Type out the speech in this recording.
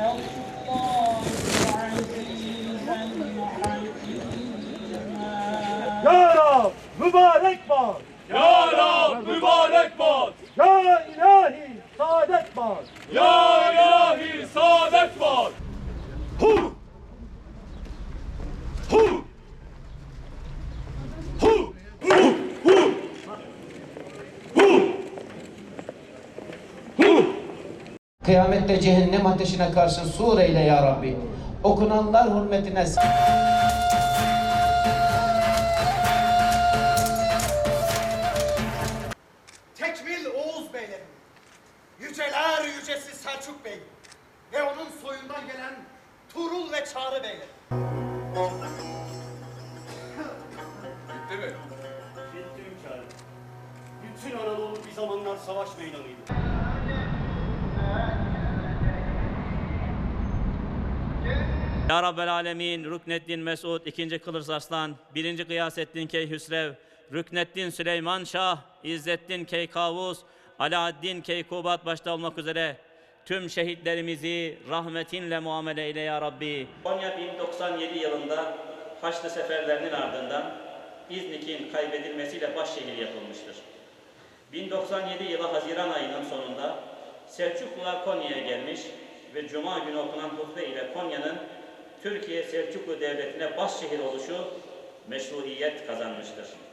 Ya Rab, mübarek var. Kıyamette cehennem ateşine karşı sur eyle ya Rabbi. Okunanlar hürmetine Tekmil Oğuz Beylerim, yüceler yücesi Selçuk Bey ve onun soyundan gelen Turul ve Çağrı Beylerim. Bitti mi? Bitti hünkârım. Bütün Anadolu bir zamanlar savaş meydanıydı. Ya Rabbel Alemin, Rükneddin Mesud, 2. Kılıç Arslan, 1. Gıyasettin Keyhüsrev, Rükneddin Süleyman Şah, İzzettin Keykavus, Alaaddin Keykubat başta olmak üzere tüm şehitlerimizi rahmetinle muamele eyle ya Rabbi. Konya 1097 yılında Haçlı seferlerinin ardından İznik'in kaybedilmesiyle başşehir yapılmıştır. 1097 yılı Haziran ayının sonunda Selçuklular Konya'ya gelmiş ve Cuma günü okunan hutbe Türkiye Selçuklu Devleti'ne başşehir oluşu meşruiyet kazanmıştır.